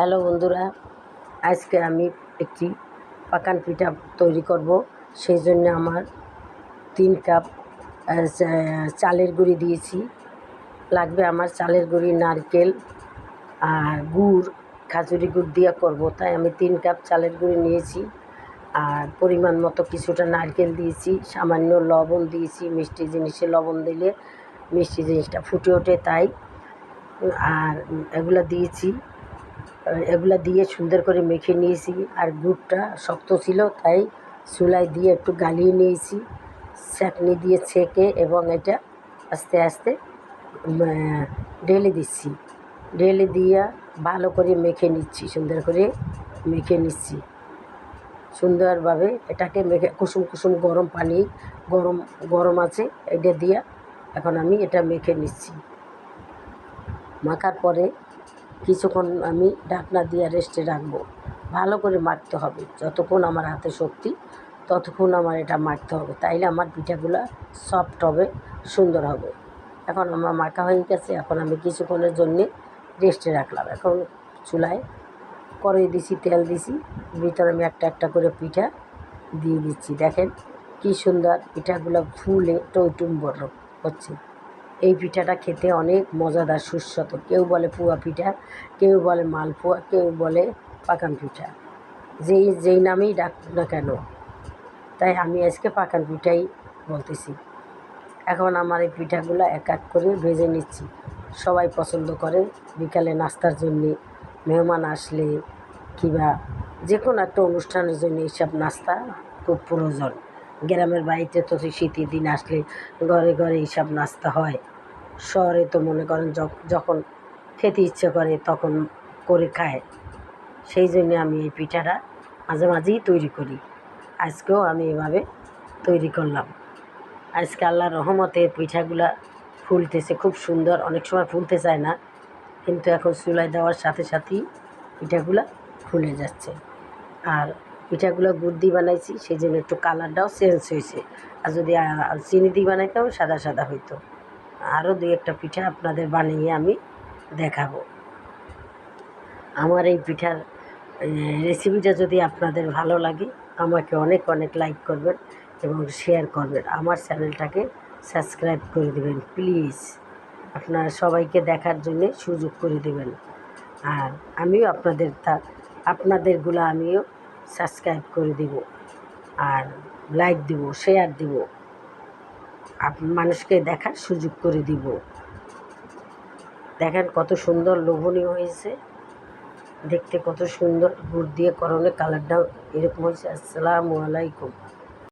Hello বন্ধুরা, আজকে আমি একটি পাকান পিঠা তৈরি করব। সেই জন্য আমার তিন কাপ চালের গুঁড়ি দিয়েছি। লাগবে আমার চালের গুঁড়ি, নারকেল আর গুড়, খাজুরি গুড় দিয়ে করব। তাই আমি তিন কাপ চালের গুঁড়ি নিয়েছি আর পরিমাণ মতো কিছুটা নারকেল দিয়েছি, সামান্য লবণ দিয়েছি, মিষ্টি জিনিসে লবণ দিলে মিষ্টি জিনিসটা ফুটে ওঠে তাই। আর এগুলো দিয়েছি এগুলা দিয়ে সুন্দর করে মেখে নিয়েছি। আর গুড়টা শক্ত ছিল, তাই চুলায় দিয়ে একটু গালিয়ে নিয়েছি। চাটনি দিয়ে ছেঁকে এবং এটা আস্তে আস্তে ঢেলে দিচ্ছি। ঢেলে দিয়ে ভালো করে মেখে নিচ্ছি, সুন্দর করে মেখে নিচ্ছি। সুন্দরভাবে এটাকে মেখে, কুসুম কুসুম গরম পানি, গরম গরম আছে, এটা দিয়ে এখন আমি এটা মেখে নিচ্ছি। মাখার পরে কিছুক্ষণ আমি ঢাকনা দিয়ে রেস্টে রাখব। ভালো করে মাখতে হবে। যতক্ষণ আমার হাতে শক্তি, ততক্ষণ আমার এটা মাখতে হবে। তাইলে আমার পিঠাগুলো সফট হবে, সুন্দর হবে। এখন আমার মাখা হয়ে গেছে। এখন আমি কিছুক্ষণের জন্যে রেস্টে রাখলাম। এখন চুলায় কড়াই দিছি, তেল দিছি। ভিতরে আমি একটা একটা করে পিঠা দিয়ে দিচ্ছি। দেখেন কি সুন্দর পিঠাগুলো ফুলে টইটুম্বর হচ্ছে। এই পিঠাটা খেতে অনেক মজাদার, সুস্বাদু। কেউ বলে পুয়া পিঠা, কেউ বলে মালপোয়া, কেউ বলে পাকান পিঠা। যেই যেই নামেই ডাক না কেন, তাই আমি আজকে পাকান পিঠাই বলতেছি। এখন আমার এই পিঠাগুলো এক এক করে ভেজে নিচ্ছি। সবাই পছন্দ করে, বিকালে নাস্তার জন্যে মেহমান আসলে কিংবা যে কোনো একটা অনুষ্ঠানের জন্য এইসব নাস্তা খুব প্রয়োজন। গ্রামের বাড়িতে তো শীতের দিন আসলে ঘরে ঘরে এইসব নাস্তা হয়। শহরে তো মনে করেন যখ- যখন খেতে ইচ্ছে করে তখন করে খায়। সেই জন্য আমি এই পিঠাটা মাঝে মাঝেই তৈরি করি। আজকেও আমি এভাবে তৈরি করলাম। আজকে আল্লাহর রহমতে পিঠাগুলা ফুলতেছে, খুব সুন্দর। অনেক সময় ফুলতে চায় না, কিন্তু এখন চুলায় দেওয়ার সাথে সাথেই পিঠাগুলা ফুলে যাচ্ছে। আর পিঠাগুলো গুড় দিয়ে বানাইছি সেই জন্য একটু কালারটাও চেঞ্জ হয়েছে। আর যদি চিনি দিয়ে বানাইতাম, সাদা সাদা হইতো। আরও দুই একটা পিঠা আপনাদের বানিয়ে আমি দেখাবো। আমার এই পিঠার রেসিপিটা যদি আপনাদের ভালো লাগে, আমাকে অনেক অনেক লাইক করবেন এবং শেয়ার করবেন। আমার চ্যানেলটাকে সাবস্ক্রাইব করে দেবেন প্লিজ আপনারা সবাইকে দেখার জন্যে সুযোগ করে দেবেন। আর আমিও আপনাদের তা, আপনাদেরগুলো আমিও সাবস্ক্রাইব করে দিব আর লাইক দিব, শেয়ার দিব, আপ- মানুষকে দেখার সুযোগ করে দিব। দেখেন কত সুন্দর লোভনীয় হয়েছে। দেখতে কত সুন্দর, গুড় দিয়ে করণে কালারটাও এরকম হয়েছে। আসসালামু আলাইকুম।